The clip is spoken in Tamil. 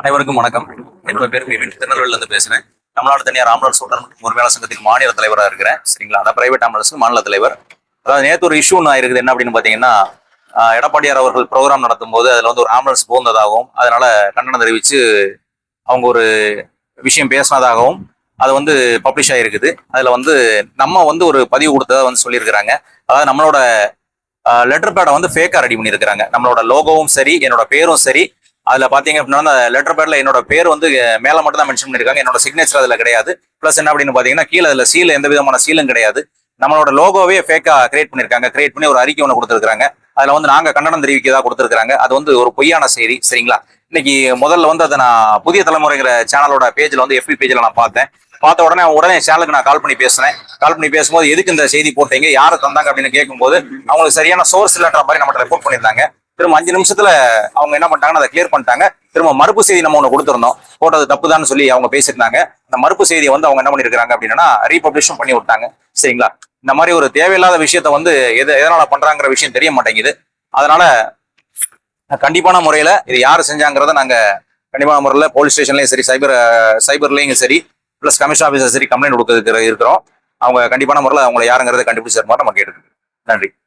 அனைவருக்கும் வணக்கம். என்னோட பேர் பிரவீன் திருநெல்வேலியில இருந்து பேசுறேன். தமிழ்நாடு தனியார் ஆம்புலன்ஸ் சூட்டர் மற்றும் உரிமையாளர் சங்கத்தின் மாநில தலைவராக இருக்கிறேன். சரிங்களா? அதான் பிரைவேட் ஆம்புலன்ஸ் மாநில தலைவர். அதாவது நேற்று ஒரு இஷ்யூ ஒன்று இருக்குது என்ன அப்படின்னு பார்த்தீங்கன்னா எடப்பாடியார் அவர்கள் ப்ரோக்ராம் நடத்தும் போது அதில் வந்து ஒரு ஆம்புலன்ஸ் போந்ததாகவும் அதனால கண்டனம் தெரிவித்து அவங்க ஒரு விஷயம் பேசினதாகவும் அது வந்து பப்ளிஷ் ஆகிருக்குது அதில் வந்து நம்ம வந்து ஒரு பதிவு கொடுத்ததா வந்து சொல்லியிருக்கிறாங்க. அதாவது நம்மளோட லெட்டர் பேடை வந்து ஃபேக்காக ரெடி பண்ணியிருக்கிறாங்க. நம்மளோட லோகோவும் சரி என்னோட பேரும் சரி அதில் பார்த்தீங்க அப்படின்னா அந்த லெட்டர் பேரில் என்னோட பேர் வந்து மேலே மட்டும் தான் மென்ஷன் பண்ணியிருக்காங்க என்னோட சிக்னேச்சர் அதில் கிடையாது. ப்ளஸ் என்ன அப்படின்னு பார்த்தீங்கன்னா கீழே அதில் சீல் எந்த விதமான சீலும் கிடையாது. நம்மளோட லோகோவே ஃபேக்காக கிரியேட் பண்ணியிருக்காங்க கிரியேட் பண்ணி ஒரு அறிக்கை ஒன்று கொடுத்துருக்காங்க அதில் வந்து நாங்கள் கண்டனம் தெரிவிக்கதாக கொடுத்துருக்காங்க அது வந்து ஒரு பொய்யான செய்தி சரிங்களா? இன்னைக்கு முதல்ல வந்து அதை நான் புதிய தலைமுறைங்கிற சேனலோட பேஜில் வந்து எஃபி பேஜில் நான் பார்த்தேன். பார்த்த உடனே உடனே சேனலுக்கு நான் கால் பண்ணி பேசினேன். கால் பண்ணி பேசும்போது எதுக்கு இந்த செய்தி போட்டீங்க? யார் தந்தாங்க அப்படின்னு கேட்கும்போது அவங்களுக்கு சரியான சோர்ஸ் இல்லைன்ற மாதிரி நம்மகிட்ட ரிப்போர்ட் பண்ணியிருந்தாங்க. திரும்ப அஞ்சு நிமிஷத்துல அவங்க என்ன பண்ணிட்டாங்கன்னா அதை கிளியர் பண்ணிட்டாங்க. திரும்ப மறுப்பு செய்தி நம்ம ஒன்று கொடுத்துருந்தோம். போட்டது தப்புதான்னு சொல்லி அவங்க பேசியிருந்தாங்க. அந்த மறுப்பு செய்தியை வந்து அவங்க என்ன பண்ணிருக்காங்க அப்படின்னா ரீபப்ளிஷும் பண்ணி விட்டாங்க. சரிங்களா? இந்த மாதிரி ஒரு தேவையில்லாத விஷயத்த வந்து எது எதனால பண்றாங்கிற விஷயம் தெரிய மாட்டேங்குது. அதனால கண்டிப்பான முறையில இது யார் செஞ்சாங்கிறத நாங்க கண்டிப்பான முறையில போலீஸ் ஸ்டேஷன்லயும் சரி சைபர் சைபர்லயும் சரி பிளஸ் கமிஷன் ஆஃபீஸர் சரி கம்ப்ளைண்ட் கொடுக்கறதுக்கு இருக்கிறோம். அவங்க கண்டிப்பான முறையில் அவங்களை யாருங்கிறத கண்டுபிடிச்சிருமா நம்ம கேட்டுருக்கு நன்றி.